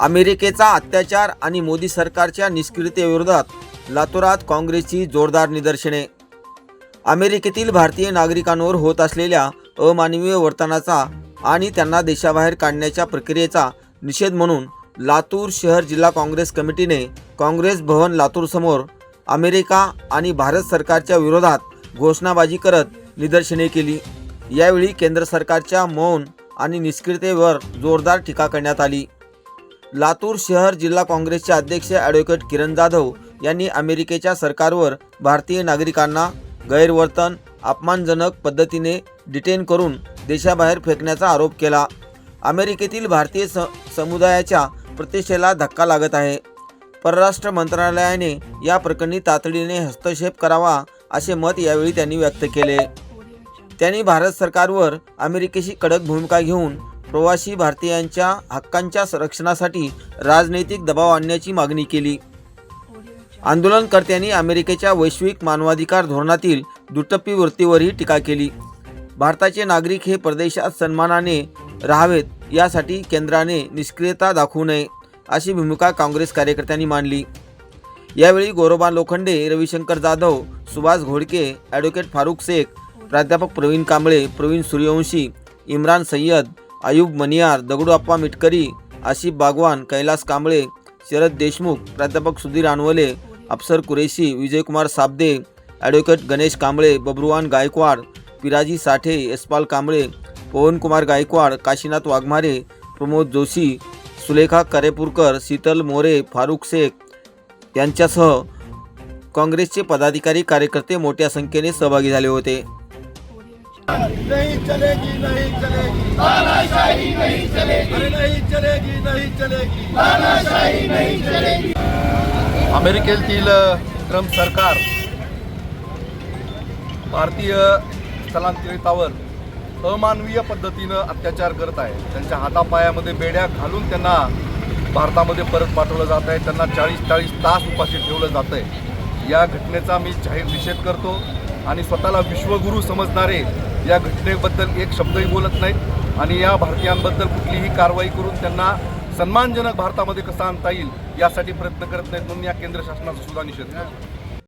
अमेरिकेचा अत्याचार आणि मोदी सरकारच्या निष्क्रियतेविरोधात लातूरात काँग्रेसची जोरदार निदर्शने. अमेरिकेतील भारतीय नागरिकांवर होत असलेल्या अमानवीय वर्तनाचा आणि त्यांना देशाबाहेर काढण्याच्या प्रक्रियेचा निषेध म्हणून लातूर शहर जिल्हा काँग्रेस कमिटीने काँग्रेस भवन लातूरसमोर अमेरिका आणि भारत सरकारच्या विरोधात घोषणाबाजी करत निदर्शने केली. यावेळी केंद्र सरकारच्या मौन आणि निष्क्रियतेवर जोरदार टीका करण्यात आली. लातूर शहर जिल्हा काँग्रेसचे अध्यक्ष ॲडव्होकेट किरण जाधव यांनी अमेरिकेच्या सरकारवर भारतीय नागरिकांना गैरवर्तन अपमानजनक पद्धतीने डिटेन करून देशाबाहेर फेकण्याचा आरोप केला. अमेरिकेतील भारतीय स समुदायाच्या प्रतिष्ठेला धक्का लागत आहे. परराष्ट्र मंत्रालयाने या प्रकरणी तातडीने हस्तक्षेप करावा असे मत यावेळी त्यांनी व्यक्त केले. त्यांनी भारत सरकारवर अमेरिकेशी कडक भूमिका घेऊन प्रवासी भारतीयांच्या हक्कांच्या संरक्षणासाठी राजनैतिक दबाव आणण्याची मागणी केली. आंदोलनकर्त्यांनी अमेरिकेच्या वैश्विक मानवाधिकार धोरणातील दुटप्पी वृत्तीवरही टीका केली. भारताचे नागरिक हे परदेशात सन्मानाने राहावेत यासाठी केंद्राने निष्क्रियता दाखवू नये अशी भूमिका काँग्रेस कार्यकर्त्यांनी मांडली यावेळी गोरोबा लोखंडे रविशंकर जाधव सुभाष घोडके ॲडव्होकेट फारुख शेख प्राध्यापक प्रवीण कांबळे प्रवीण सूर्यवंशी इम्रान सय्यद आयुब मनियार दगडूआप्पा मिटकरी आशिफ बागवान कैलास कांबळे शरद देशमुख प्राध्यापक सुधीर आणवले अप्सर कुरेशी विजयकुमार साबदे ॲडव्होकेट गणेश कांबळे बब्रुवान गायकवाड पिराजी साठे यशपाल कांबळे पवनकुमार गायकवाड काशीनाथ वाघमारे प्रमोद जोशी सुलेखा करेपूरकर शीतल मोरे फारुख शेख यांच्यासह काँग्रेसचे पदाधिकारी कार्यकर्ते मोठ्या संख्येने सहभागी झाले होते. नहीं चलेगी नहीं चलेगी। तानाशाही नहीं चलेगी। अरे नहीं चलेगी नहीं चलेगी। अमेरिकेतील ट्रम्प सरकार भारतीय स्थलांतरितावर अमानवीय पद्धतीनं अत्याचार करत आहे. त्यांच्या हातापायामध्ये बेड्या घालून त्यांना भारतामध्ये परत पाठवलं जात आहे. त्यांना चाळीस चाळीस तास उपाशी ठेवलं जात आहे. या घटनेचा मी जाहीर निषेध करतो. आणि स्वतःला विश्वगुरू समजणारे या घटनेबद्दल एक शब्दही बोलत नाहीत. आणि या भारतीयांबद्दल कुठलीही कारवाई करून त्यांना सन्मानजनक भारतामध्ये कसं आणता येईल यासाठी प्रयत्न करत नाहीत म्हणून या केंद्र शासनाचा सुद्धा निषेध